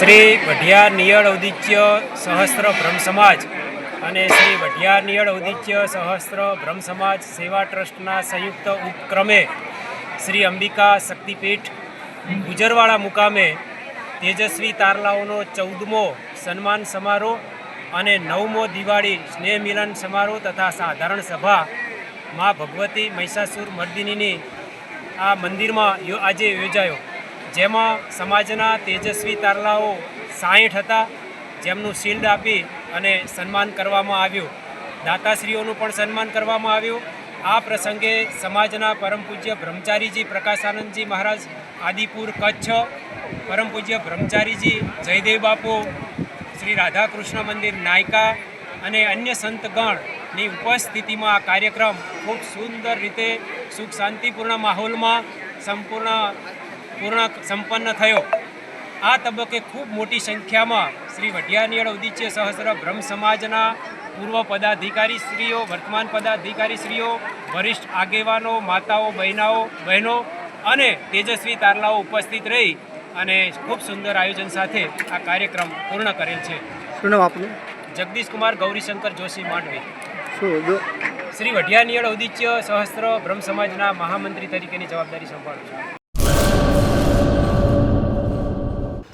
શ્રી વઢિયાર નિયળ ઔદિત્ય સહસ્ત્ર બ્રહ્મ સમાજ અને શ્રી વઢિયાર નિયળ ઔદિત્ય સહસ્ત્ર બ્રહ્મ સમાજ સેવા ટ્રસ્ટના સંયુક્ત ઉપક્રમે શ્રી અંબિકા શક્તિપીઠ ગુજરવાળા મુકામે તેજસ્વી તારલાઓનો ચૌદમો સન્માન સમારોહ અને નવમો દિવાળી સ્નેહ મિલન સમારોહ તથા સાધારણ સભા મા ભગવતી મહિષાસુર મર્દિનીની આ મંદિરમાં આજે યોજાયો. જેમાં સમાજના તેજસ્વી તારલાઓ સાહીઠ હતા, જેમનું શિલ્ડ આપી અને સન્માન કરવામાં આવ્યું. દાતાશ્રીઓનું પણ સન્માન કરવામાં આવ્યું. આ પ્રસંગે સમાજના પરમ પૂજ્ય બ્રહ્મચારીજી પ્રકાશાનંદજી મહારાજ, આદિપુર કચ્છ પરમ પૂજ્ય બ્રહ્મચારીજી જયદેવ બાપુ, શ્રી રાધાકૃષ્ણ મંદિર નાયકા અને અન્ય સંતગણની ઉપસ્થિતિમાં આ કાર્યક્રમ ખૂબ સુંદર રીતે, સુખ શાંતિપૂર્ણ માહોલમાં સંપૂર્ણ પૂર્ણ સંપન્ન થયો. આ તબક્કે ખૂબ મોટી સંખ્યામાં શ્રી વઢિયાનીયળ ઉદિત્ય સહસ્ર બ્રહ્મ સમાજના પૂર્વ પદાધિકારી શ્રીઓ વર્તમાન પદાધિકારી શ્રીઓ વરિષ્ઠ આગેવાનો માતાઓ બહેનાઓ બહેનો અને તેજસ્વી તારલાઓ ઉપસ્થિત રહી અને ખૂબ સુંદર આયોજન સાથે આ કાર્યક્રમ પૂર્ણ કરેલ છે. શું નામ આપનું? જગદીશ કુમાર ગૌરીશંકર જોશી માંડવી. શું શ્રી વઢિયાનીયળ ઔદિત્ય સહસ્ત્ર બ્રહ્મ સમાજના મહામંત્રી તરીકેની જવાબદારી સંભાળું છું.